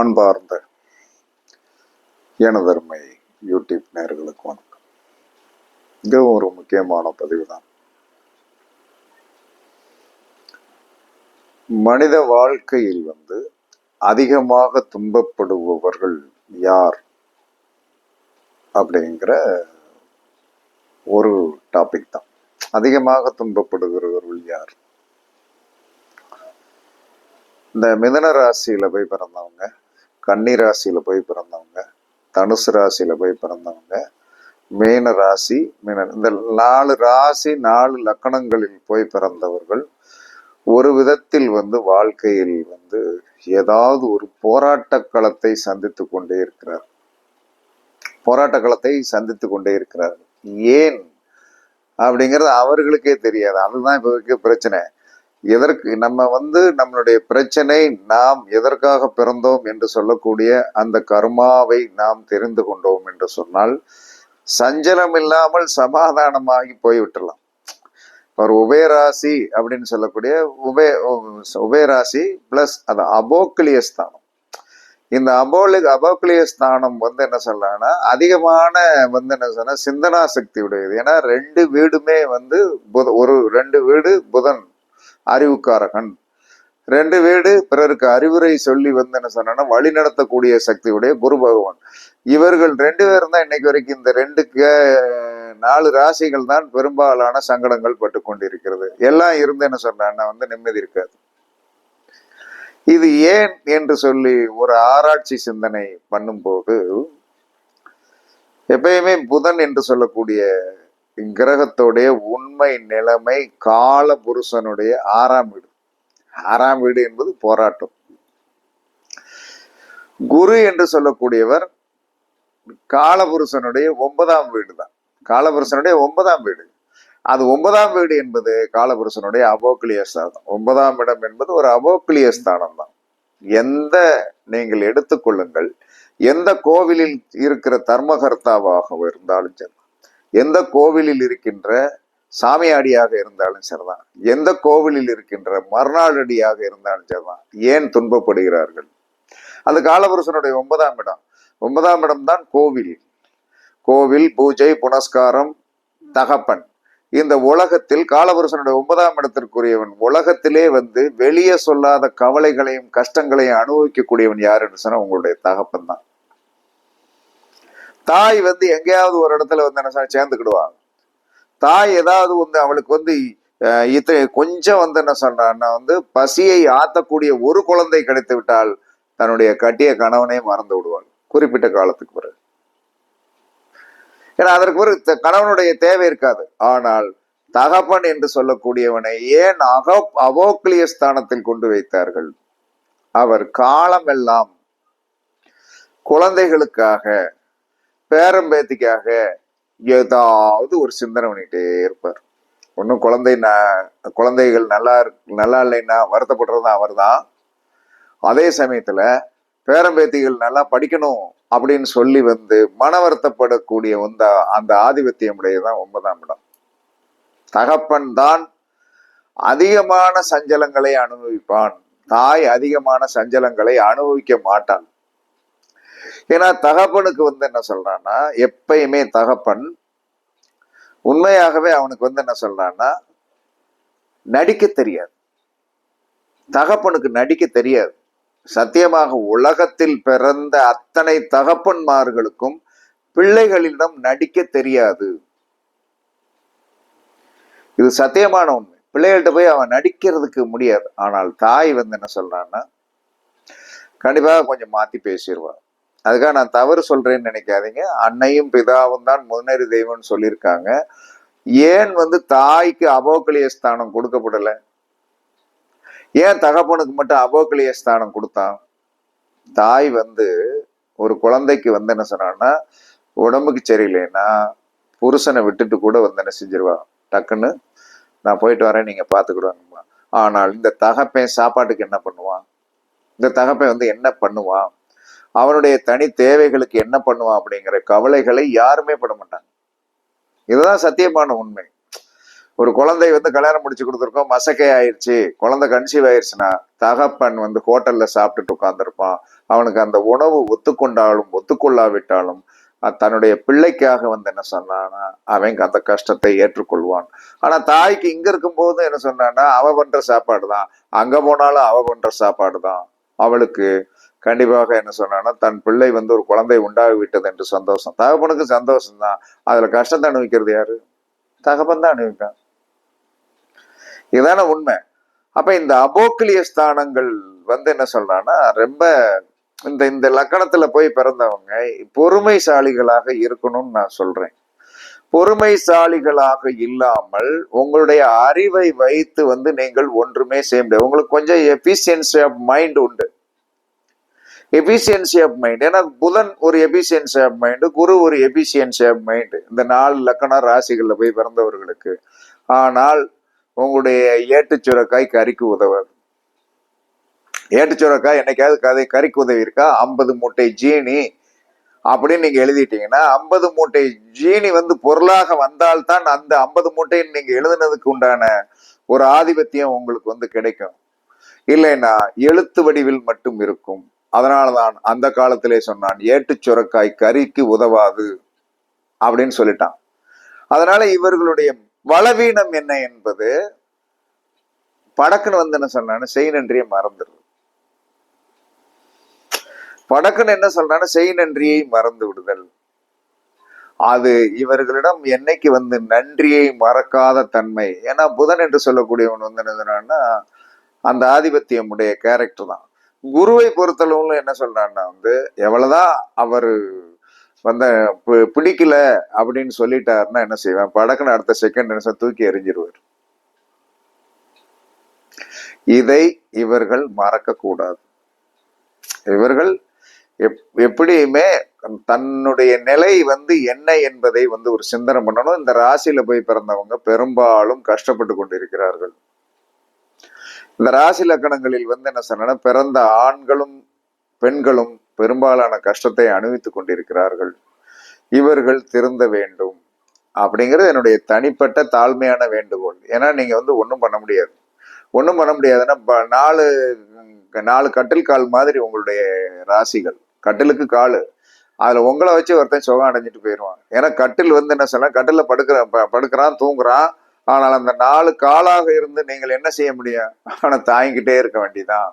அன்பார்ந்த எனதருமை யூடியூப் நேர்களுக்கு வணக்கம். இதுவும் ஒரு முக்கியமான பதிவு தான் மனித வாழ்க்கையில் வந்து அதிகமாக துன்பப்படுபவர்கள் யார்? அப்படிங்கிற ஒரு டாபிக் தான். அதிகமாக துன்பப்படுகிறவர்கள் யார்? இந்த மிதன ராசியில போய் பிறந்தவங்க கன்னி ராசியில் போய் பிறந்தவங்க தனுசு ராசியில் போய் பிறந்தவங்க மீன ராசி மீன இந்த நாலு ராசி நாலு லக்கணங்களில் போய் பிறந்தவர்கள் ஒரு விதத்தில் வந்து வாழ்க்கையில் வந்து ஏதாவது ஒரு போராட்ட களத்தை சந்தித்து கொண்டே இருக்கிறார். போராட்ட களத்தை சந்தித்து கொண்டே இருக்கிறார் ஏன்? அப்படிங்கிறது அவர்களுக்கே தெரியாது. அதுதான் இப்போ இருக்க பிரச்சனை. எதற்கு நம்ம வந்து நம்மளுடைய பிரச்சனை நாம் எதற்காக பிறந்தோம் என்று சொல்லக்கூடிய அந்த கர்மாவை நாம் தெரிந்து கொண்டோம் என்று சொன்னால் சஞ்சலம் இல்லாமல் சமாதானமாகி போய்விட்டலாம். ஒரு உபயராசி அப்படின்னு சொல்லக்கூடிய உபய உபயராசி பிளஸ் அது அபோக்கிலிய ஸ்தானம். இந்த அபோலி அபோக்கிலிய ஸ்தானம் வந்து என்ன சொல்லலாம்னா அதிகமான வந்து என்ன சொன்னா சிந்தனா சக்தி உடையது. ஏன்னா ரெண்டு வீடுமே வந்து புத ஒரு ரெண்டு வீடு புதன் அறிவுக்காரகன். ரெண்டு வீடு பிறருக்கு அறிவுரை சொல்லி வந்து என்ன சொன்னா வழி நடத்தக்கூடிய சக்தியுடைய குரு பகவான். இவர்கள் ரெண்டு பேரும் தான் இன்னைக்கு வரைக்கும் இந்த ரெண்டு நாலு ராசிகள் தான் பெரும்பாலான சங்கடங்கள் பட்டு கொண்டிருக்கிறது. எல்லாம் இருந்து என்ன சொன்னா வந்து நிம்மதி இருக்காது. இது ஏன் என்று சொல்லி ஒரு ஆராய்ச்சி சிந்தனை பண்ணும்போது எப்பயுமே புதன் என்று சொல்லக்கூடிய கிரகத்தோடைய உண்மை நிலைமை கால புருஷனுடைய ஆறாம் வீடு. ஆறாம் வீடு என்பது போராட்டம். குரு என்று சொல்லக்கூடியவர் காலபுருஷனுடைய ஒன்பதாம் வீடு தான். காலபுருஷனுடைய ஒன்பதாம் வீடு. அது ஒன்பதாம் வீடு என்பது காலபுருஷனுடைய அபோக்கிலிய ஸ்தானம். ஒன்பதாம் இடம் என்பது ஒரு அபோக்கிலிய ஸ்தானம் தான். எந்த நீங்கள் எடுத்துக்கொள்ளுங்கள் எந்த கோவிலில் இருக்கிற தர்மகர்த்தாவாக இருந்தாலும் சரி. எந்த கோவிலில் இருக்கின்ற சாமியாடியாக இருந்தாலும் சரிதான். எந்த கோவிலில் இருக்கின்ற மறுநாளடியாக இருந்தாலும் சரிதான். ஏன் துன்பப்படுகிறார்கள்? அந்த காலபுருஷனுடைய ஒன்பதாம் இடம். ஒன்பதாம் இடம் தான் கோவில். கோவில் பூஜை புனஸ்காரம் தகப்பன். இந்த உலகத்தில் காலபுருஷனுடைய ஒன்பதாம் இடத்திற்குரியவன் உலகத்திலே வந்து வெளியே சொல்லாத கவலைகளையும் கஷ்டங்களையும் அனுபவிக்கக்கூடியவன் யார் என்று சொன்னா உங்களுடைய தகப்பன் தான். தாய் வந்து எங்கேயாவது ஒரு இடத்துல வந்து என்ன சேர்ந்துக்கிடுவா? தாய் ஏதாவது வந்து அவளுக்கு வந்து அஹ், இத்த கொஞ்சம் வந்து என்ன சொல்றான்னா வந்து பசியை ஆத்தக்கூடிய ஒரு குழந்தை கிடைத்து விட்டால் தன்னுடைய கட்டிய கணவனை மறந்து விடுவாள். குறிப்பிட்ட காலத்துக்கு பிறகு. ஏன்னா அதற்கு பிறகு கணவனுடைய தேவை இருக்காது. ஆனால் தகப்பன் என்று சொல்லக்கூடியவனை ஏன் அக அவோக்லிய ஸ்தானத்தில் கொண்டு வைத்தார்கள்? அவர் காலமெல்லாம் குழந்தைகளுக்காக பேரம்பேத்திக்காக ஏதாவது ஒரு சிந்தனை பண்ணிட்டே இருப்பார். ஒன்றும் குழந்தை ந- குழந்தைகள் நல்லா நல்லா இல்லைன்னா வருத்தப்படுறது அவர் தான் அதே சமயத்தில் பேரம்பேத்திகள் நல்லா படிக்கணும் அப்படின்னு சொல்லி வந்து மன வருத்தப்படக்கூடிய வந்த அந்த ஆதிபத்தியம் உடையதான் ஒன்பதாம் இடம். தகப்பன் தான் அதிகமான சஞ்சலங்களை அனுபவிப்பான். தாய் அதிகமான சஞ்சலங்களை அனுபவிக்க மாட்டான் ஏன்னா தகப்பனுக்கு வந்து என்ன சொல்றான்னா எப்பயுமே தகப்பன் உண்மையாகவே அவனுக்கு வந்து என்ன சொல்றான்னா நடிக்க தெரியாது. தகப்பனுக்கு நடிக்க தெரியாது. சத்தியமாக உலகத்தில் பிறந்த அத்தனை தகப்பன்மார்களுக்கும் பிள்ளைகளிடம் நடிக்க தெரியாது. இது சத்தியமான உண்மை. பிள்ளைகள்கிட்ட போய் அவன் நடிக்கிறதுக்கு முடியாது. ஆனால் தாய் வந்து என்ன சொல்றான்னா கண்டிப்பாக கொஞ்சம் மாத்தி பேசிடுவான். அதுக்காக நான் தவறு சொல்றேன்னு நினைக்காதீங்க. அன்னையும் பிதாவும் தான் முன்னறி தெய்வம்னு சொல்லியிருக்காங்க. ஏன் வந்து தாய்க்கு அபோக்கலிய ஸ்தானம் கொடுக்கப்படல? ஏன் தகப்பனுக்கு மட்டும் அபோக்கலிய ஸ்தானம் கொடுத்தான்? தாய் வந்து ஒரு குழந்தைக்கு வந்து என்ன சொன்னான்னா உடம்புக்கு சரியில்லைன்னா புருஷனை விட்டுட்டு கூட வந்து என்ன செஞ்சிருவா? டக்குன்னு நான் போயிட்டு வரேன் நீங்க பாத்துக்கிடுவாங்கம்மா. ஆனால் இந்த தகப்பன் சாப்பாட்டுக்கு என்ன பண்ணுவான்? இந்த தகப்பன் வந்து என்ன பண்ணுவான்? அவனுடைய தனி தேவைகளுக்கு என்ன பண்ணுவான் அப்படிங்கிற கவலைகளை யாருமே பட மாட்டாங்க. இதுதான் சத்தியமான உண்மை. ஒரு குழந்தை வந்து கல்யாணம் முடிச்சு கொடுத்துருக்கோம் மசக்கை ஆயிடுச்சு குழந்தை கன்சீவ் ஆயிடுச்சுன்னா தகப்பன் வந்து ஹோட்டல்ல சாப்பிட்டுட்டு உட்காந்துருப்பான் அவனுக்கு அந்த உணவு ஒத்துக்கொண்டாலும் ஒத்துக்கொள்ளாவிட்டாலும் தன்னுடைய பிள்ளைக்காக வந்து என்ன சொன்னான்னா அவன் அந்த கஷ்டத்தை ஏற்றுக்கொள்வான். ஆனா தாய்க்கு இங்க இருக்கும்போது என்ன சொன்னான்னா அவ பண்ற சாப்பாடு தான் அங்க போனாலும் அவ பண்ற சாப்பாடு தான் அவளுக்கு கண்டிப்பாக என்ன சொன்னான்னா தன் பிள்ளை வந்து ஒரு குழந்தை உண்டாகி விட்டது என்று சந்தோஷம். தகப்பனுக்கு சந்தோஷம் தான். அதுல கஷ்டத்தை அனுபவிக்கிறது யாரு? தகப்பன் தான் அனுபவிப்பான் இதுதான உண்மை. அப்ப இந்த அபோக்கிலிய ஸ்தானங்கள் வந்து என்ன சொல்றான்னா ரொம்ப இந்த இந்த லக்கணத்துல போய் பிறந்தவங்க பொறுமைசாலிகளாக இருக்கணும்னு நான் சொல்றேன். பொறுமைசாலிகளாக இல்லாமல் உங்களுடைய அறிவை வைத்து வந்து நீங்கள் ஒன்றுமே செய்ய முடியாது. உங்களுக்கு கொஞ்சம் எஃபிஷியன்சி ஆஃப் மைண்ட் உண்டு. எஃபிஷியன்சி ஆஃப் மைண்ட் ஏன்னா புதன் ஒரு எஃபிஷியன்சி ஆஃப் மைண்டு குரு ஒரு எஃபிஷியன்சி ஆஃப் மைண்டு இந்த நாலு லக்கண ராசிகளில் போய் பிறந்தவர்களுக்கு. ஆனால் உங்களுடைய ஏட்டு சுரக்காய் கறிக்கு உதவாது. ஏட்டு சுரக்காய் என்னைக்காவது கதை கறிக்கு உதவி இருக்கா ஐம்பது மூட்டை ஜீனி. அப்படின்னு நீங்கள் எழுதிட்டீங்கன்னா ஐம்பது மூட்டை ஜீனி வந்து பொருளாக வந்தால்தான் அந்த ஐம்பது மூட்டைன்னு நீங்கள் எழுதுனதுக்கு உண்டான ஒரு ஆதிபத்தியம் உங்களுக்கு வந்து கிடைக்கும். இல்லைன்னா எழுத்து வடிவில் மட்டும் இருக்கும். அதனாலதான் அந்த காலத்திலே சொன்னான் ஏட்டு சுரக்காய் கறிக்கு உதவாது அப்படின்னு சொல்லிட்டான். அதனால இவர்களுடைய பலவீனம் என்ன என்பது படக்குன்னு வந்து என்ன சொல்றான்னு செய் நன்றியை மறந்துடுது படக்குன்னு என்ன சொல்றான்னு செய் நன்றியை மறந்து விடுதல் அது இவர்களிடம் என்னைக்கு வந்து நன்றியை மறக்காத தன்மை ஏன்னா புதன் என்று சொல்லக்கூடியவன் வந்து என்னதுன்னா அந்த ஆதிபத்தியம் உடைய கேரக்டர் தான். குருவை பொறுத்தளவுல என்ன சொல்றான்னா வந்து எவ்வளவுதான் அவரு வந்த பி- பிடிக்கல அப்படின்னு சொல்லிட்டாருன்னா என்ன செய்வேன்? படக்குன்னு அடுத்த செகண்ட் நிமிஷம் தூக்கி எறிஞ்சிருவார். இதை இவர்கள் மறக்க கூடாது இவர்கள் எப்- எப்படியுமே தன்னுடைய நிலை வந்து என்ன என்பதை வந்து ஒரு சிந்தனை பண்ணணும். இந்த ராசியில போய் பிறந்தவங்க பெரும்பாலும் கஷ்டப்பட்டு கொண்டிருக்கிறார்கள். இந்த ராசி லக்கணங்களில் வந்து என்ன சொன்னா பிறந்த ஆண்களும் பெண்களும் பெரும்பாலான கஷ்டத்தை அனுபவித்துக் கொண்டிருக்கிறார்கள். இவர்கள் திருந்த வேண்டும் அப்படிங்கிறது என்னுடைய தனிப்பட்ட தாழ்மையான வேண்டுகோள். ஏன்னா நீங்க வந்து ஒன்றும் பண்ண முடியாது. ஒன்றும் பண்ண முடியாதுன்னா ப- நாலு நாலு கட்டில் கால் மாதிரி உங்களுடைய ராசிகள். கட்டிலுக்கு கால். அதில் உங்களை வச்சு ஒருத்தன் சுகம் அடைஞ்சிட்டு போயிடுவான் ஏன்னா கட்டில் வந்து என்ன சொன்னால் கட்டிலில் படுக்கிற ப- படுக்கிறான் தூங்குறான். ஆனால் அந்த நாலு காலாக இருந்து நீங்கள் என்ன செய்ய முடியும் ஆனால் தாங்கிக்கிட்டே இருக்க வேண்டிதான்.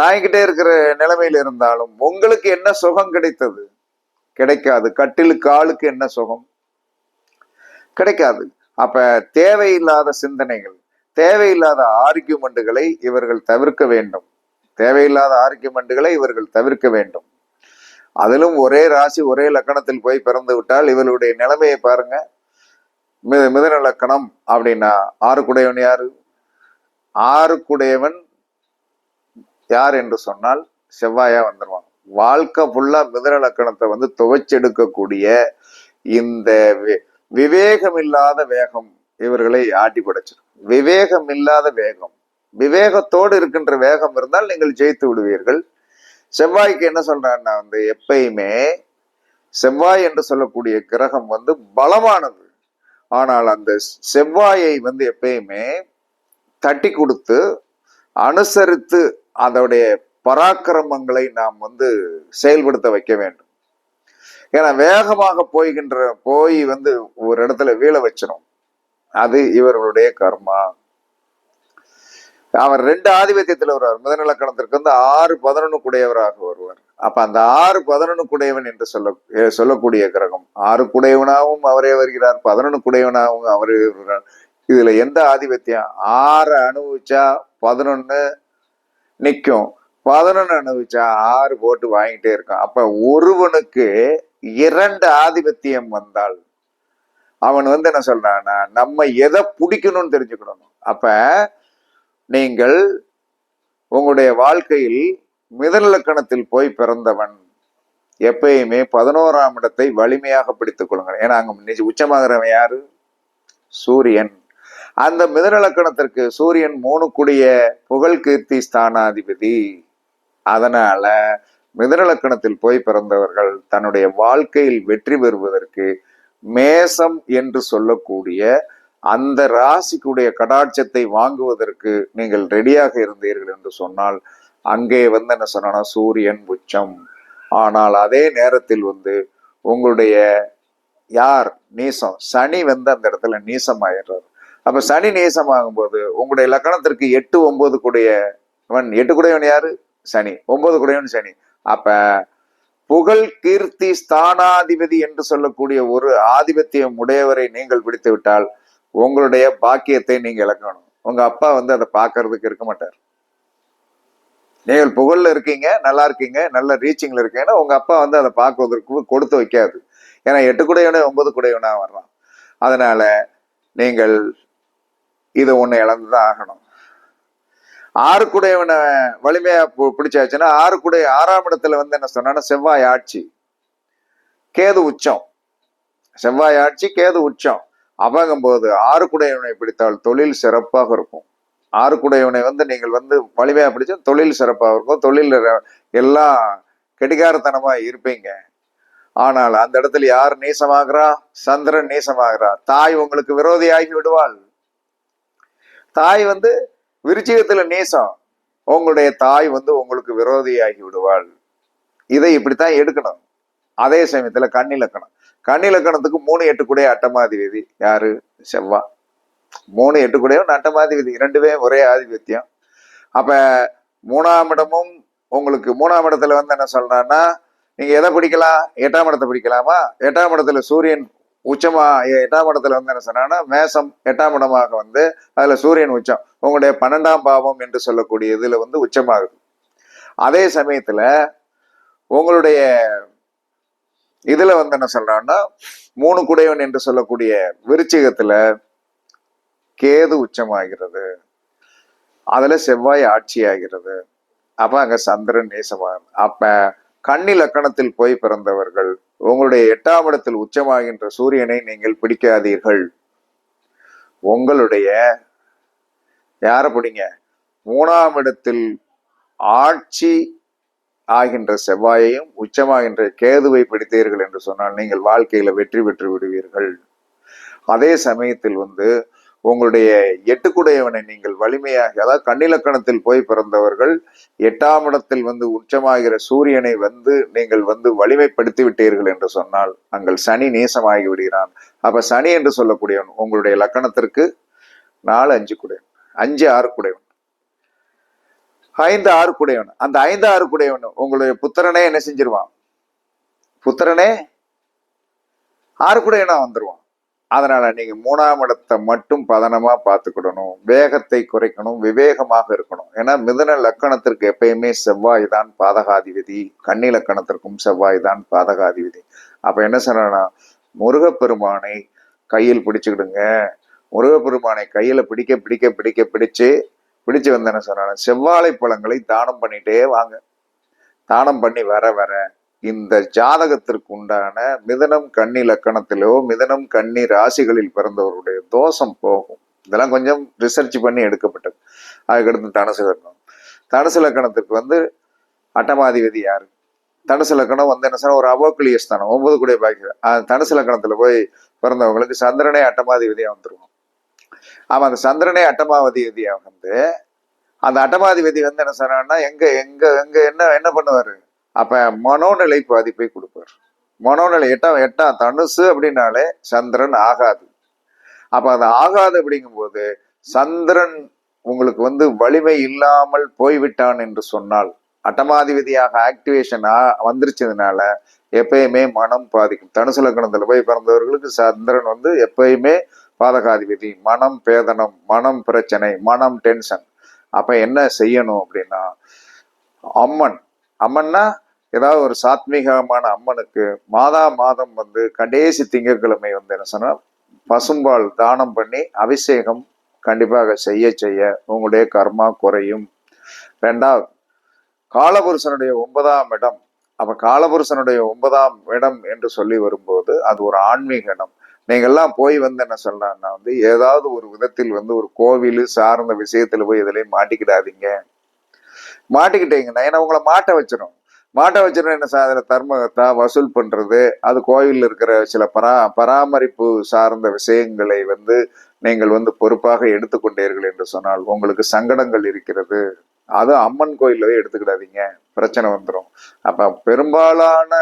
தாங்கிக்கிட்டே இருக்கிற நிலைமையில் இருந்தாலும் உங்களுக்கு என்ன சுகம் கிடைத்தது? கிடைக்காது. கட்டிலு காலுக்கு என்ன சுகம்? கிடைக்காது. அப்ப தேவையில்லாத சிந்தனைகள் தேவையில்லாத ஆர்கியூமெண்ட்டுகளை இவர்கள் தவிர்க்க வேண்டும். தேவையில்லாத ஆர்கியூமெண்ட்டுகளை இவர்கள் தவிர்க்க வேண்டும். அதிலும் ஒரே ராசி ஒரே லக்கணத்தில் போய் பிறந்து விட்டால் இவர்களுடைய நிலைமையை பாருங்க. மித மிதநலக்கணம் அப்படின்னா ஆறுக்குடையவன் யாரு? ஆறுக்குடையவன் யார் என்று சொன்னால் செவ்வாயா வந்துருவான். வாழ்க்கை ஃபுல்லா மிதநலக்கணத்தை வந்து துவைச்செடுக்கக்கூடிய இந்த விவேகம் இல்லாத வேகம் இவர்களை ஆட்டி படைச்சிடும் விவேகம் இல்லாத வேகம். விவேகத்தோடு இருக்கின்ற வேகம் இருந்தால் நீங்கள் ஜெயித்து விடுவீர்கள். செவ்வாய்க்கு என்ன சொல்றான்னா வந்து எப்பயுமே செவ்வாய் என்று சொல்லக்கூடிய கிரகம் வந்து பலமானது. ஆனால் அந்த செவ்வாயை வந்து எப்பயுமே தட்டி கொடுத்து அனுசரித்து அதோடைய பராக்கிரமங்களை நாம் வந்து செயல்படுத்த வைக்க வேண்டும். ஏன்னா வேகமாக போய்கின்ற போய் வந்து ஒரு இடத்துல வீழ வச்சிடும் அது இவர்களுடைய கர்மா. அவர் ரெண்டு ஆதிபத்தியத்தில் வருவார். மிதநலக்கணத்திற்கு வந்து ஆறு பதினொன்று குடையவராக வருவார். அப்ப அந்த ஆறு பதினொன்னு குடையவன் என்று சொல்ல சொல்லக்கூடிய கிரகம். ஆறு குடையவனாகவும் அவரே வருகிறார் பதினொன்னு குடையவனாகவும் அவரே வருகிறார். இதுல எந்த ஆதிபத்தியம்? ஆறு அனுபவிச்சா பதினொன்னு நிற்கும் பதினொன்னு அனுபவிச்சா ஆறு போட்டு வாங்கிட்டே இருக்கும். அப்ப ஒருவனுக்கு இரண்டு ஆதிபத்தியம் வந்தால் அவன் வந்து என்ன சொல்றான்னா நம்ம எதை பிடிக்கணும்னு தெரிஞ்சுக்கணும். அப்ப நீங்கள் உங்களுடைய வாழ்க்கையில் மிதநிலக்கணத்தில் போய் பிறந்தவன் எப்பயுமே பதினோராம் இடத்தை வலிமையாக பிடித்துக் கொள்ளுங்கள். ஏன்னா அங்க உச்சமாகிறவன் யாரு? சூரியன். அந்த மிதனலக்கணத்திற்கு சூரியன் மூணு கூடிய புகழ் கீர்த்தி ஸ்தானாதிபதி. அதனால மிதனலக்கணத்தில் போய் பிறந்தவர்கள் தன்னுடைய வாழ்க்கையில் வெற்றி பெறுவதற்கு மேசம் என்று சொல்லக்கூடிய அந்த ராசிக்குடைய கடாட்சத்தை வாங்குவதற்கு நீங்கள் ரெடியாக இருந்தீர்கள் என்று சொன்னால் அங்கே வந்து என்ன சொன்னா சூரியன் உச்சம். ஆனால் அதே நேரத்தில் வந்து உங்களுடைய யார்? நீசம். சனி வந்து அந்த இடத்துல நீசமாயிடுறாரு. அப்ப சனி நீசமாகும் போது உங்களுடைய லக்கணத்திற்கு எட்டு ஒன்பது கூடியவன் எட்டு கூடையவன் யாரு? சனி. ஒன்பது கூடையவன் சனி. அப்ப புகழ் கீர்த்தி ஸ்தானாதிபதி என்று சொல்லக்கூடிய ஒரு ஆதிபத்தியம் உடையவரை நீங்கள் பிடித்து விட்டால் உங்களுடைய பாக்கியத்தை நீங்க இழக்கணும். உங்க அப்பா வந்து அதை பார்க்கறதுக்கு இருக்க மாட்டார். நீங்கள் புகழ்ல இருக்கீங்க நல்லா இருக்கீங்க நல்ல ரீச்சிங்ல இருக்கீங்கன்னா உங்க அப்பா வந்து அதை பார்க்குவதற்கு கொடுத்து வைக்காது. ஏன்னா எட்டு குடையவனே ஒன்பது குடையவனா வர்றான். அதனால நீங்கள் இதை ஒண்ணு இழந்துதான் ஆகணும். ஆறு குடையவனை வலிமையா பு- பிடிச்சாச்சுன்னா ஆறு குடைய ஆறாம் இடத்துல வந்து என்ன சொன்னா செவ்வாய் ஆட்சி கேது உச்சம். செவ்வாய் ஆட்சி கேது உச்சம். அவங்கும்போது ஆறு குடையவனை பிடித்தால் தொழில் சிறப்பாக இருக்கும். ஆறுக்குடையவனை வந்து நீங்கள் வந்து வலிமையாக பிடிச்சா தொழில் சிறப்பாக இருக்கும். தொழில் எல்லாம் கெடிகாரத்தனமாக இருப்பீங்க. ஆனால் அந்த இடத்துல யார் நீசமாகிறா? சந்திரன் நீசமாகிறா. தாய் உங்களுக்கு விரோதியாகி விடுவாள். தாய் வந்து விருச்சிகத்தில் நீசம். உங்களுடைய தாய் வந்து உங்களுக்கு விரோதியாகி விடுவாள். இதை இப்படித்தான் எடுக்கணும். அதே சமயத்துல கண்ணிலக்கணம். கண்ணிலக்கணத்துக்கு மூணு எட்டு கூடிய அட்டமாதிபதி யாரு? செவ்வா. மூணு எட்டு கூடையும் அட்டமாதிபதி ரெண்டுமே ஒரே ஆதிபத்தியம். அப்ப மூணாம் இடமும் உங்களுக்கு மூணாம் இடத்துல வந்து என்ன சொல்றான்னா நீங்க எதை பிடிக்கலாம்? எட்டாம் இடத்தை பிடிக்கலாமா? எட்டாம் இடத்துல சூரியன் உச்சமா எட்டாம் இடத்துல வந்து என்ன சொன்னான்னா மேசம் எட்டாம் இடமாக வந்து அதுல சூரியன் உச்சம் உங்களுடைய பன்னெண்டாம் பாவம் என்று சொல்லக்கூடிய இதுல வந்து உச்சமாகுது. அதே சமயத்துல உங்களுடைய இதுல வந்து என்ன சொல்றான்னா மூணு குடையவன் என்று சொல்லக்கூடிய விருச்சிகத்துல கேது உச்சமாகிறது. அதுல செவ்வாய் ஆட்சி ஆகிறது அப்ப அங்க சந்திரன் நேசமாக அப்ப கன்னி லக்கணத்தில் போய் பிறந்தவர்கள் உங்களுடைய எட்டாம் இடத்தில் உச்சமாகின்ற சூரியனை நீங்கள் பிடிக்காதீர்கள். உங்களுடைய யார பிடிங்க? மூணாம் இடத்தில் ஆட்சி ஆகின்ற செவ்வாயையும் உச்சமாகின்ற கேதுவை பிடித்தீர்கள் என்று சொன்னால் நீங்கள் வாழ்க்கையில வெற்றி பெற்று விடுவீர்கள். அதே சமயத்தில் வந்து உங்களுடைய எட்டுக்குடையவனை நீங்கள் வலிமையாக அதாவது கண்ணிலக்கணத்தில் போய் பிறந்தவர்கள் எட்டாம் இடத்தில் வந்து உச்சமாகிற சூரியனை வந்து நீங்கள் வந்து வலிமைப்படுத்தி விட்டீர்கள் என்று சொன்னால் அங்கள் சனி நேசமாகி விடுகிறான். அப்ப சனி என்று சொல்லக்கூடியவன் உங்களுடைய லக்கணத்திற்கு நாலு அஞ்சு குடையவன் அஞ்சு ஆறு குடையவன் ஐந்து ஆறு குடையவன் அந்த ஐந்து ஆறு குடையவன் உங்களுடைய புத்திரனே என்ன செஞ்சிருவான்? புத்திரனே ஆறு குடையனா வந்துருவான். அதனால் நீங்கள் மூணாம் இடத்தை மட்டும் பதனமாக பார்த்துக்கிடணும் வேகத்தை குறைக்கணும் விவேகமாக இருக்கணும். ஏன்னா மிதுன லக்கணத்திற்கு எப்பயுமே செவ்வாய் தான் பாதகாதிபதி கன்னி லக்கணத்திற்கும் செவ்வாய் தான் பாதகாதிபதி. அப்போ என்ன சொல்றேன்னா முருகப்பெருமானை கையில் பிடிச்சுக்கிடுங்க. முருகப்பெருமானை கையில் பிடிக்க பிடிக்க பிடிக்க பிடிச்சு பிடிச்சு வந்து என்ன சொன்னாங்க செவ்வாழை பழங்களை தானம் பண்ணிட்டே வாங்க. தானம் பண்ணி வர வர. இந்த ஜாதகத்திற்கு உண்டான மிதனம் கண்ணி லக்கணத்திலோ மிதனம் கண்ணி ராசிகளில் பிறந்தவருடைய தோஷம் போகும். இதெல்லாம் கொஞ்சம் ரிசர்ச் பண்ணி எடுக்கப்பட்டது. அதுக்கடுத்து தனுசு லக்கணம். தனுசு லக்கணத்துக்கு வந்து அட்டமாதிபதி யாரு? தனுசு லக்கணம் வந்து என்ன சொன்னா ஒரு அவோக்கிளிய ஸ்தானம் ஒன்பது கூடிய பாக்கியம் தனுசு லக்கணத்துல போய் பிறந்தவங்களுக்கு சந்திரனே அட்டமாதிபதியா வந்துருவோம் ஆமா அந்த சந்திரனே அட்டமாதிபதியா வந்து அந்த அட்டமாதிபதி வந்து என்ன சொன்னான்னா எங்க எங்க எங்க என்ன என்ன பண்ணுவாரு? அப்போ மனோநிலை பாதிப்பை கொடுப்பார். மனோநிலை எட்டாம் எட்டாம் தனுசு அப்படின்னாலே சந்திரன் ஆகாது. அப்போ அது ஆகாது அப்படிங்கும்போது சந்திரன் உங்களுக்கு வந்து வலிமை இல்லாமல் போய்விட்டான் என்று சொன்னால் அட்டமாதிபதியாக ஆக்டிவேஷன் வந்துருச்சதுனால எப்பயுமே மனம் பாதிக்கும். தனுசு லக்கணத்தில் போய் பிறந்தவர்களுக்கு சந்திரன் வந்து எப்பயுமே பாதகாதிபதி. மனம் பேதனம் மனம் பிரச்சனை மனம் டென்ஷன் அப்போ என்ன செய்யணும் அப்படின்னா அம்மன் அம்மன்னா ஏதாவது ஒரு சாத்மீகமான அம்மனுக்கு மாதா மாதம் வந்து கடைசி திங்கட்கிழமை வந்து என்ன சொன்னால் பசும்பால் தானம் பண்ணி அபிஷேகம் கண்டிப்பாக செய்ய செய்ய உங்களுடைய கர்மா குறையும். ரெண்டாவது காலபுருஷனுடைய ஒன்பதாம் இடம். அப்போ காலபுருஷனுடைய ஒன்பதாம் இடம் என்று சொல்லி வரும்போது அது ஒரு ஆன்மீக இடம். நீங்கள்லாம் போய் வந்து என்ன சொல்லலாம்னா வந்து ஏதாவது ஒரு விதத்தில் வந்து ஒரு கோவில் சார்ந்த விஷயத்தில் போய் இதிலே மாட்டிக்கிடாதீங்க. மாட்டிக்கிட்டீங்கன்னா ஏன்னா உங்களை மாட்ட வச்சிடும் மாட்டை வச்சிடும் என்ன சார் அதில் தர்மகத்தா வசூல் பண்ணுறது அது கோயிலில் இருக்கிற சில பரா பராமரிப்பு சார்ந்த விஷயங்களை வந்து நீங்கள் வந்து பொறுப்பாக எடுத்துக்கொண்டீர்கள் என்று சொன்னால் உங்களுக்கு சங்கடங்கள் இருக்கிறது. அது அம்மன் கோயிலவே எடுத்துக்கிடாதீங்க. பிரச்சனை வந்துடும் அப்போ பெரும்பாலான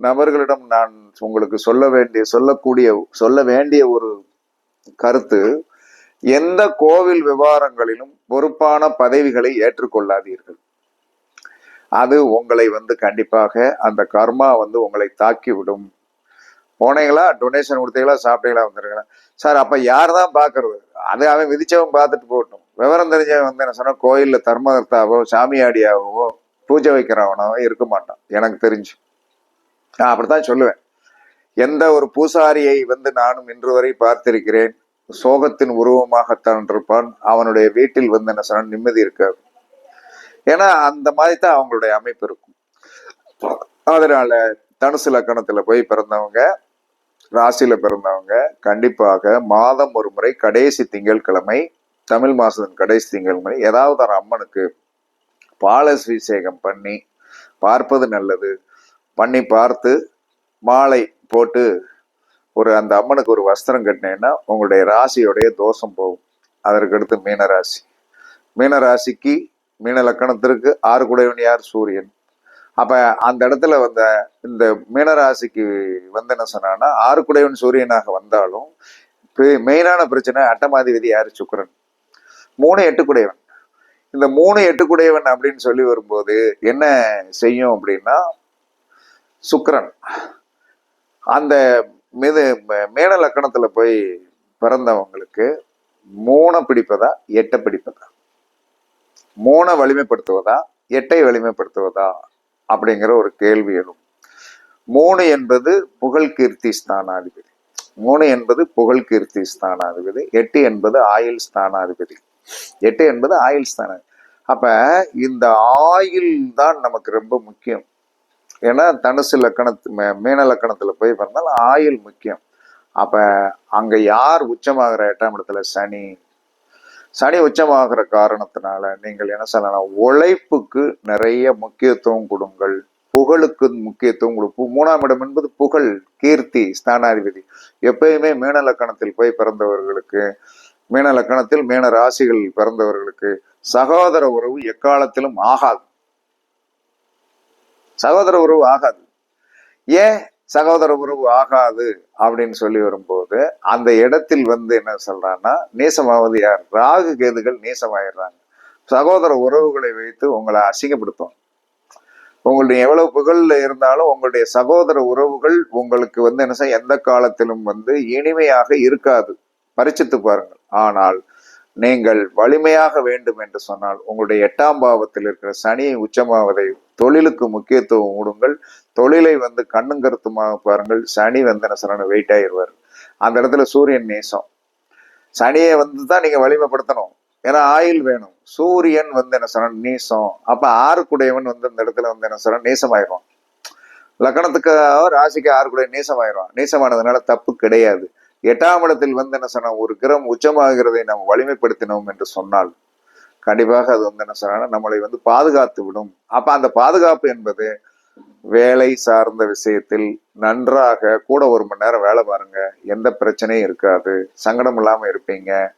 நபர்களிடம் நான் உங்களுக்கு சொல்ல வேண்டிய சொல்லக்கூடிய சொல்ல வேண்டிய ஒரு கருத்து எந்த கோவில் விவகாரங்களிலும் பொறுப்பான பதவிகளை ஏற்றுக்கொள்ளாதீர்கள். அது உங்களை வந்து கண்டிப்பாக அந்த கர்மா வந்து உங்களை தாக்கிவிடும். போனீங்களா? டொனேஷன் கொடுத்தீங்களா? சாப்பிட்டீங்களா? வந்துருங்களா சார் அப்ப யார் தான் பாக்குறது அது அவன் விதிச்சவன் பார்த்துட்டு போகட்டும். விவரம் தெரிஞ்சவன் வந்து என்ன சொன்னா கோயில்ல தர்மகர்த்தாவோ சாமியாடியாவோ பூஜை வைக்கிறவனோ இருக்க மாட்டான். எனக்கு தெரிஞ்சு. நான் அப்படித்தான் சொல்லுவேன். எந்த ஒரு பூசாரியை வந்து நானும் இன்று வரை பார்த்திருக்கிறேன். சோகத்தின் உருவமாகத்தான் இருப்பான். அவனுடைய வீட்டில் வந்து என்ன சொன்னா நிம்மதி இருக்காது. ஏன்னா அந்த மாதிரி தான் அவங்களுடைய அமைப்பு இருக்கும். அதனால தனுசு லக்கணத்துல போய் பிறந்தவங்க ராசியில பிறந்தவங்க கண்டிப்பாக மாதம் ஒரு முறை கடைசி திங்கட்கிழமை தமிழ் மாசத்தின் கடைசி திங்கட்கிழமை ஏதாவது ஒரு அம்மனுக்கு பாலஸ்வீசேகம் பண்ணி பார்ப்பது நல்லது. பண்ணி பார்த்து மாலை போட்டு ஒரு அந்த அம்மனுக்கு ஒரு வஸ்திரம் கட்டினீங்கன்னா உங்களுடைய ராசியோடைய தோஷம் போகும். அதற்கடுத்து மீனராசி. மீனராசிக்கு மீன லக்கணத்திற்கு ஆறு குடைவன் யார்? சூரியன். அப்போ அந்த இடத்துல வந்த இந்த மீனராசிக்கு வந்து என்ன சொன்னான்னா ஆறு குடைவன் சூரியனாக வந்தாலும் மெயினான பிரச்சனை அட்டமாதிபதி யார்? சுக்கிரன். மூணு எட்டு குடையவன். இந்த மூணு எட்டு குடையவன் அப்படின்னு சொல்லி வரும்போது என்ன செய்யும் அப்படின்னா சுக்கரன். அந்த மிது மேன லக்கணத்தில் போய் பிறந்தவங்களுக்கு மூணை பிடிப்பதா எட்டை பிடிப்பதா? மூணை வலிமைப்படுத்துவதா எட்டை வலிமைப்படுத்துவதா? அப்படிங்கிற ஒரு கேள்வி எழும். மூணு என்பது புகழ் கீர்த்தி ஸ்தானாதிபதி. மூணு என்பது புகழ் கீர்த்தி ஸ்தானாதிபதி. எட்டு என்பது ஆயுள் ஸ்தானாதிபதி. எட்டு என்பது ஆயுள் ஸ்தானம் அப்ப இந்த ஆயுள் தான் நமக்கு ரொம்ப முக்கியம். ஏன்னா தனுசு லக்கணத்து மே- மீன லக்கணத்தில் போய் பிறந்தாலும் ஆயுள் முக்கியம். அப்போ அங்கே யார் உச்சமாகிற எட்டாம் இடத்துல? சனி. சனி உச்சமாகிற காரணத்தினால நீங்கள் என்ன சொல்லலாம்? உழைப்புக்கு நிறைய முக்கியத்துவம் கொடுங்கள். புகழுக்கு முக்கியத்துவம் கொடுப்போம் மூணாம் இடம் என்பது புகழ் கீர்த்தி ஸ்தானாதிபதி. எப்பயுமே மீன லக்கணத்தில் போய் பிறந்தவர்களுக்கு மீன லக்கணத்தில் மீன ராசிகள் பிறந்தவர்களுக்கு சகோதர உறவு எக்காலத்திலும் ஆகாது. சகோதர உறவு ஆகாது. ஏன் சகோதர உறவு ஆகாது அப்படின்னு சொல்லி வரும்போது அந்த இடத்தில் வந்து என்ன சொல்றான்னா நேசமாவது யார்? ராகு கேதுகள் நேசமாயிடுறாங்க. சகோதர உறவுகளை வைத்து உங்களை அசிங்கப்படுத்தும். உங்களுடைய எவ்வளவு புகழ்ல இருந்தாலும் உங்களுடைய சகோதர உறவுகள் உங்களுக்கு வந்து என்ன செய்ய எந்த காலத்திலும் வந்து இனிமையாக இருக்காது. பரிச்சித்து பாருங்கள். ஆனால் நீங்கள் வலிமையாக வேண்டும் என்று சொன்னால் உங்களுடைய எட்டாம் பாவத்தில் இருக்கிற சனி உச்சமாவதை தொழிலுக்கு முக்கியத்துவம் கொடுங்கள் தொழிலை வந்து கண்ணும் கருத்துமாக பாருங்கள். சனி வந்து என்ன சொல்லணும் வெயிட் ஆயிடுவார். அந்த இடத்துல சூரியன் நேசம். சனியை வந்து தான் நீங்க வலிமைப்படுத்தணும். ஏன்னா ஆயில் வேணும். சூரியன் வந்து என்ன சொன்ன நீசம். அப்ப ஆறுக்குடையவன் வந்து இந்த இடத்துல வந்து என்ன சொன்ன நீசமாயிரும் லக்கணத்துக்கு ராசிக்கு ஆறுக்குடைய நீசமாயிரும் நீசமானதுனால தப்பு கிடையாது. எட்டாம் இடத்தில் வந்து என்ன சொன்ன ஒரு கிரம் உச்சமாகிறதை நாம் வலிமைப்படுத்தினோம் என்று சொன்னால் கண்டிப்பாக அது வந்து என்ன சொன்னா நம்மளை வந்து பாதுகாத்து விடும். அப்ப அந்த பாதுகாப்பு என்பது வேலை சார்ந்த விஷயத்தில் நன்றாக கூட ஒரு மணி நேரம் வேலை பாருங்க. எந்த பிரச்சனையும் இருக்காது. சங்கடம் இல்லாம இருப்பீங்க.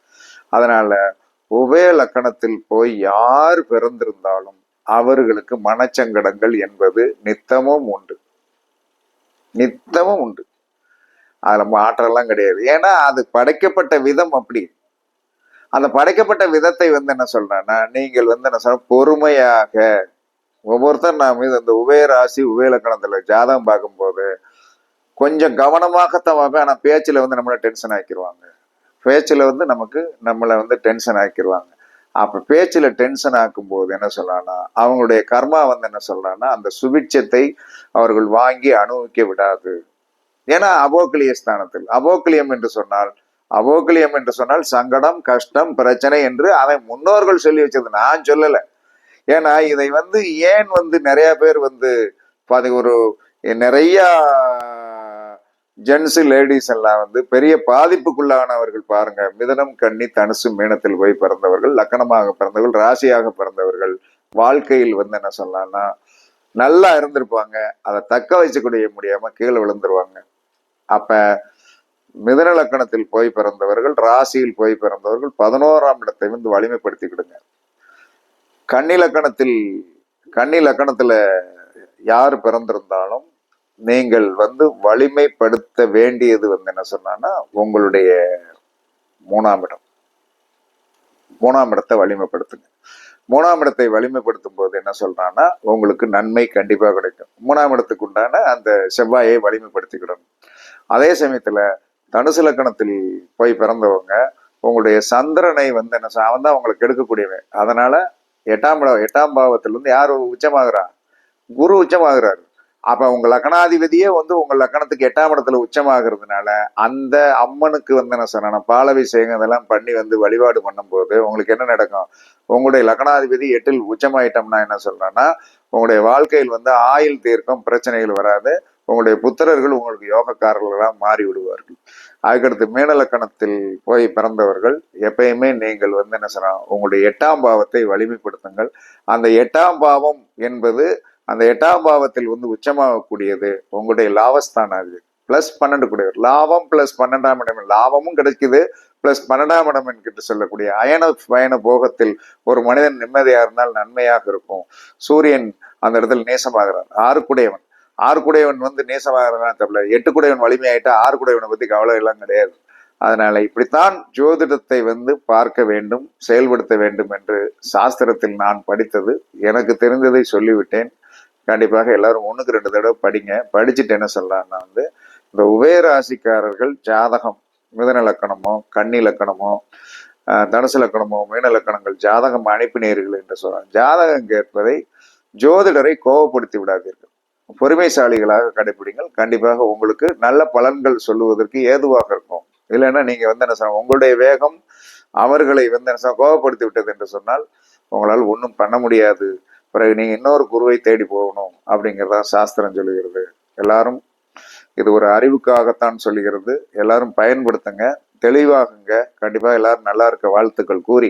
அதனால உபய லக்கணத்தில் போய் யார் பிறந்திருந்தாலும் அவர்களுக்கு மனச்சங்கடங்கள் என்பது நித்தமும் உண்டு. நித்தமும் உண்டு. அதுல மாற்றம்லாம் கிடையாது. ஏன்னா அது படைக்கப்பட்ட விதம் அப்படி. அந்த படைக்கப்பட்ட விதத்தை வந்து என்ன சொல்றேன்னா நீங்கள் வந்து என்ன சொல்ற பொறுமையாக ஒவ்வொருத்தர் நாம் இது அந்த உபயராசி உபயலக்கணத்துல ஜாதகம் பார்க்கும்போது கொஞ்சம் கவனமாகத்தான் பார்ப்பேன் ஆனால் பேச்சில் வந்து நம்மளை டென்ஷன் ஆக்கிடுவாங்க பேச்சில் வந்து நமக்கு நம்மளை வந்து டென்ஷன் ஆக்கிடுவாங்க அப்போ பேச்சில் டென்ஷன் ஆக்கும் போது என்ன சொல்லலாம்னா அவங்களுடைய கர்மா வந்து என்ன சொல்கிறான்னா அந்த சுபிட்சத்தை அவர்கள் வாங்கி அனுபவிக்க விடாது. ஏன்னா அபோக்கிலிய ஸ்தானத்தில் அபோக்கிலியம் என்று சொன்னால் அவோக்கலியம் என்று சொன்னால் சங்கடம் கஷ்டம் பிரச்சனை என்று அவன் முன்னோர்கள் சொல்லி வச்சது. நான் சொல்லலை. ஏன்னா இதை வந்து ஏன் வந்து நிறைய பேர் வந்து பாதி ஒரு நிறையா ஜென்ஸு லேடிஸ் எல்லாம் வந்து பெரிய பாதிப்புக்குள்ளானவர்கள் பாருங்க. மிதனம் கன்னி தனுசு மீனத்தில் போய் பிறந்தவர்கள் லக்கணமாக பிறந்தவர்கள் ராசியாக பிறந்தவர்கள் வாழ்க்கையில் வந்து என்ன சொல்லலாம்னா நல்லா இருந்திருப்பாங்க. அதை தக்க வச்சுக்கூடிய முடியாம கீழே விழுந்துருவாங்க. அப்ப மிதன லக்கணத்தில் போய் பிறந்தவர்கள் ராசியில் போய் பிறந்தவர்கள் பதினோராம் இடத்தை வந்து வலிமைப்படுத்திக்கிடுங்க. கன்னி லக்கணத்தில் கன்னி லக்கணத்துல யார் பிறந்திருந்தாலும் நீங்கள் வந்து வலிமைப்படுத்த வேண்டியது வந்து என்ன சொன்னான்னா உங்களுடைய மூணாம் இடம். மூணாம் இடத்தை வலிமைப்படுத்துங்க. மூணாம் இடத்தை வலிமைப்படுத்தும் போது என்ன சொல்றான்னா உங்களுக்கு நன்மை கண்டிப்பாக கிடைக்கும். மூணாம் இடத்துக்கு உண்டான அந்த செவ்வாயை வலிமைப்படுத்திக்கிடணும். அதே சமயத்துல தனுசு லக்கணத்தில் போய் பிறந்தவங்க உங்களுடைய சந்திரனை வந்து என்ன சொ- அவன் தான் உங்களுக்கு எடுக்கக்கூடியவன் அதனால எட்டாம் இடம் எட்டாம் பாவத்திலிருந்து யார் உச்சமாகிறா? குரு உச்சமாகிறார். அப்ப உங்க லக்கணாதிபதியே வந்து உங்க லக்கணத்துக்கு எட்டாம் இடத்துல உச்சமாகிறதுனால அந்த அம்மனுக்கு வந்து என்ன சொன்ன பாலபிஷேகம் இதெல்லாம் பண்ணி வந்து வழிபாடு பண்ணும்போது உங்களுக்கு என்ன நடக்கும்? உங்களுடைய லக்கணாதிபதி எட்டில் உச்சமாயிட்டோம்னா என்ன சொல்றேன்னா உங்களுடைய வாழ்க்கையில் வந்து ஆயுள் தீர்க்கம் பிரச்சனைகள் வராது. உங்களுடைய புத்திரர்கள் உங்களுக்கு யோகக்காரர்களாக மாறி விடுவார்கள் அதுக்கடுத்து மீனலக்கணத்தில் போய் பிறந்தவர்கள் எப்பயுமே நீங்கள் வந்து என்ன சொல்லலாம் உங்களுடைய எட்டாம் பாவத்தை வலிமைப்படுத்துங்கள். அந்த எட்டாம் பாவம் என்பது அந்த எட்டாம் பாவத்தில் வந்து உச்சமாகக்கூடியது உங்களுடைய லாபஸ்தானம் அது. பிளஸ் பன்னெண்டு கூடியவர் லாபம் பிளஸ் பன்னெண்டாம் இடம் லாபமும் கிடைக்குது. பிளஸ் பன்னெண்டாம் இடம் என்கிட்ட சொல்லக்கூடிய அயன பயண போகத்தில் ஒரு மனிதன் நிம்மதியாக இருந்தால் நன்மையாக இருக்கும். சூரியன் அந்த இடத்துல நேசமாகிறார். ஆறுக்குடையவன். ஆறுக்குடையவன் வந்து நேசமாகிறான் தெரியல. எட்டுக்குடையவன் வலிமையாயிட்டா ஆறுக்குடையவனை பத்தி கவலை எல்லாம் கிடையாது. அதனால இப்படித்தான் ஜோதிடத்தை வந்து பார்க்க வேண்டும் செயல்படுத்த வேண்டும் என்று சாஸ்திரத்தில் நான் படித்தது. எனக்கு தெரிந்ததை சொல்லிவிட்டேன். கண்டிப்பாக எல்லாரும் ஒண்ணுக்கு ரெண்டு தடவை படிங்க. படிச்சுட்டு என்ன சொல்றாங்கன்னா வந்து இந்த உபயராசிக்காரர்கள் ஜாதகம் மிதன லக்கணமோ கன்னி லக்கணமோ தனுசு லக்கணமோ மீன லக்கணங்கள் ஜாதகம் அனுப்பினீர்கள் என்று சொல்றாங்க ஜாதகம் கேட்பதை ஜோதிடரை கோபப்படுத்தி விடாதீர்கள். பொறுமைசாலிகளாக கடைபிடிங்கள். கண்டிப்பாக உங்களுக்கு நல்ல பலன்கள் சொல்லுவதற்கு ஏதுவாக இருக்கும். இல்லைன்னா நீங்கள் வந்து என்ன சொல்ல உங்களுடைய வேகம் அவர்களை வந்து என்ன கோபப்படுத்தி விட்டது என்று சொன்னால் உங்களால் ஒன்றும் பண்ண முடியாது. பிறகு நீங்கள் இன்னொரு குருவை தேடி போகணும் அப்படிங்கிறதா சாஸ்திரம் சொல்லுகிறது. எல்லாரும் இது ஒரு அறிவுக்காகத்தான் சொல்லுகிறது. எல்லாரும் பயன்படுத்துங்க தெளிவாகுங்க. கண்டிப்பாக எல்லாரும் நல்லா இருக்க வாழ்த்துக்கள் கூறி